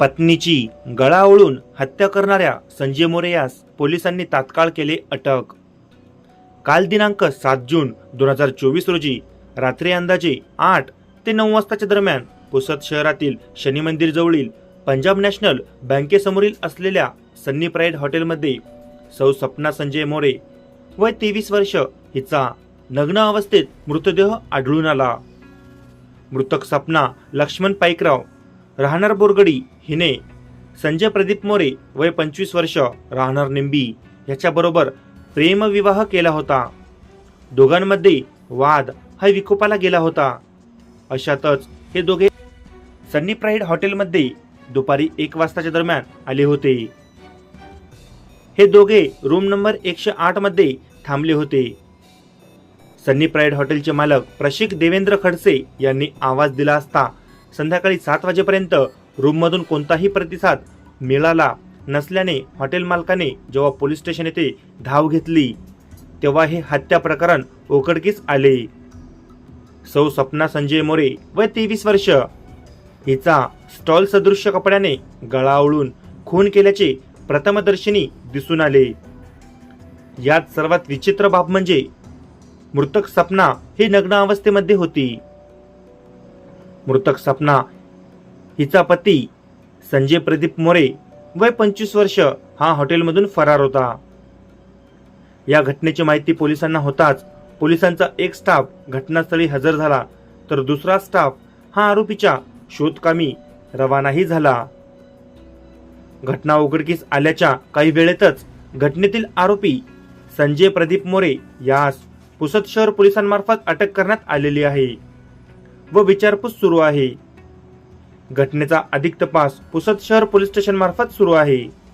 पत्नीची गळा ओळून हत्या करणाऱ्या संजय मोरे यास पोलिसांनी तात्काळ केले अटक. काल दिनांक सात जून दोन हजार चोवीस रोजी रात्री अंदाजे आठ ते नऊ वाजताच्या दरम्यान पुसद शहरातील शनी मंदिर जवळील पंजाब नॅशनल बँकेसमोरील असलेल्या सन्नी प्राईड हॉटेलमध्ये सौ सपना संजय मोरे वय तेवीस वर्ष हिचा नग्न अवस्थेत मृतदेह आढळून आला. मृतक सपना लक्ष्मण पाईकराव राहणार बोरगडी हिने संजय प्रदीप मोरे वय पंचवीस वर्ष राहणार निंबी याच्याबरोबर प्रेमविवाह केला होता. दोघांमध्ये वाद हा विकोपाला गेला होता. अशातच हे दोघे सन्नी प्राईड हॉटेलमध्ये दुपारी एक वाजताच्या दरम्यान आले होते. हे दोघे रूम नंबर एकशे आठमध्ये थांबले होते. सन्नी प्राईड हॉटेलचे मालक प्रशिक देवेंद्र खडसे यांनी आवाज दिला असता संध्याकाळी सात वाजेपर्यंत रूममधून कोणताही प्रतिसाद मिळाला नसल्याने हॉटेल मालकाने जेव्हा पोलीस स्टेशन येथे धाव घेतली तेव्हा हे हत्या प्रकरण उघडकीस आले. सौ सपना संजय मोरे व तेवीस वर्ष. हिचा स्टॉल सदृश्य कपड्याने गळावळून खून केल्याचे प्रथमदर्शनी दिसून आले. यात सर्वात विचित्र बाब म्हणजे मृतक सपना ही नग्न अवस्थेमध्ये होती. मृतक सपना हिचा पती संजय प्रदीप मोरे वय पंचवीस वर्ष हा हॉटेलमधून फरार होता. या घटनेची माहिती पोलिसांना होताच पोलिसांचा एक स्टाफ घटनास्थळी हजर झाला तर दुसरा स्टाफ हा आरोपीच्या शोधकामी रवानाही झाला. घटना उघडकीस आल्याच्या काही वेळेतच घटनेतील आरोपी संजय प्रदीप मोरे यास पुसद शहर पोलिसांमार्फत अटक करण्यात आलेली आहे व विचारपूस सुरू आहे. घटनेचा अधिक तपास पुसद शहर पोलीस स्टेशन मार्फत सुरू आहे.